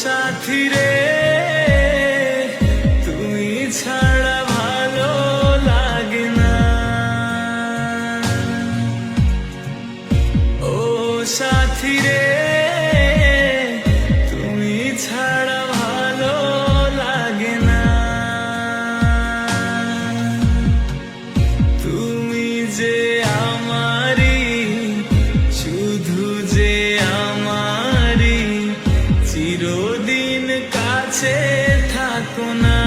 সাথী রে তুই ছাড়া ভালো লাগে না। ও সাথী রে কাছে থাকো না।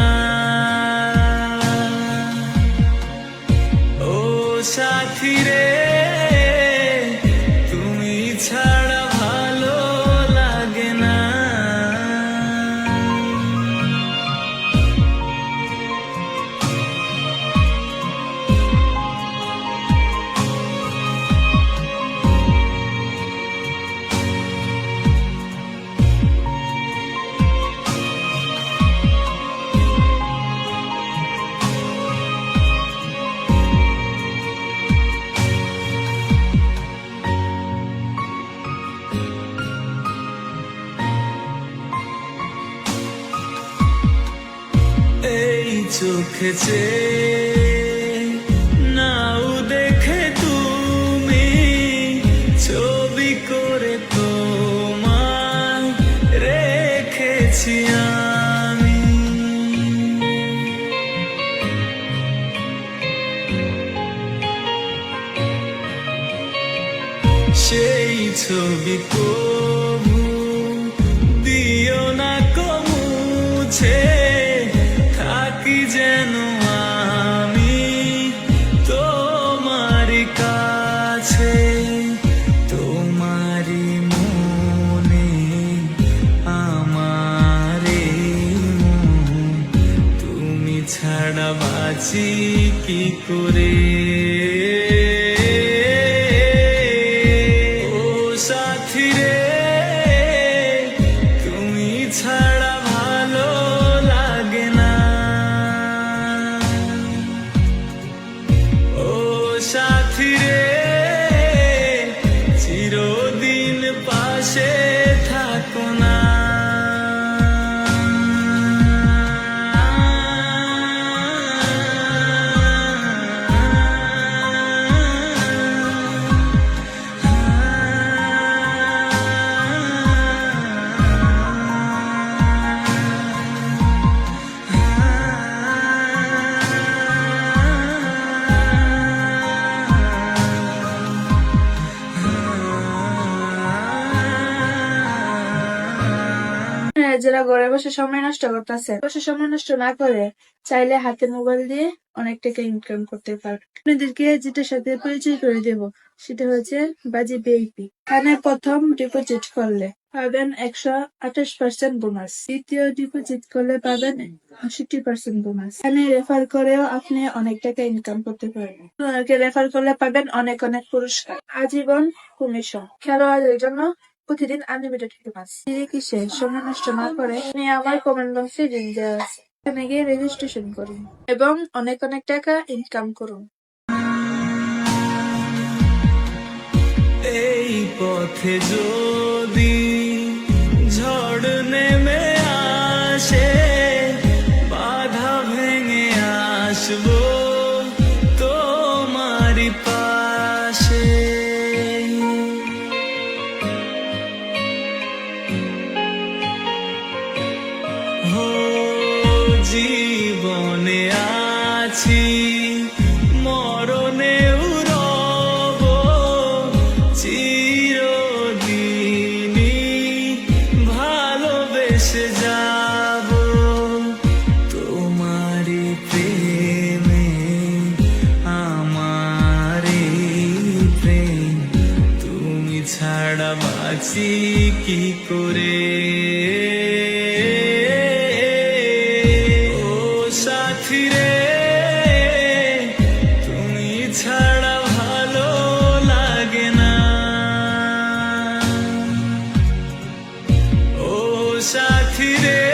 ও সাথী রে চোখেছে নাও দেখে তুমি ছবি করে তোমায় রেখেছি আমি। সেই ছবি কবু, দিও না কমুছে ছাড়া বাঁচি কি করে? ও সাথী রে, তুমি ছাড়া ভালো লাগে না। ও সাথী রে হ্যাঁ, যারা ঘরে বসে সময় নষ্ট করতেছে বসে সময় নষ্ট না করে চাইলে হাতে মোবাইল দিয়ে অনেক টাকা ইনকাম করতে পারবে আপনাদেরকে যেটার সাথে পরিচয় করে দেব সেটা হচ্ছে বাজি বিআইপি এখানে প্রথম ডিপোজিট করলে পাবেন একশো আঠাশ পার্সেন্ট বোনাস দ্বিতীয় ডিপোজিট করলে পাবেন আষট্টি পার্সেন্ট বোনাস এখানে রেফার করেও আপনি অনেক টাকা ইনকাম করতে পারবেন। রেফার করলে পাবেন অনেক অনেক পুরস্কার। আজীবন কমিশন খেলোয়াড়দের জন্য প্রতিদিন আনলিমিটেড ফেমাস কিসে? সময় নষ্ট না করে আমি আমার কমেন্ট বক্সে লিঙ্ক আছে এখানে গিয়ে রেজিস্ট্রেশন করুন এবং অনেক অনেক টাকা ইনকাম করুন। এই পথে জীবনে আছি মরণে রব, চিরদিনই ভালোবেসে যাব। তোমারি প্রেমে আমারি প্রেম, তুমি ছাড়া বাঁচি কি করে? সাথী রে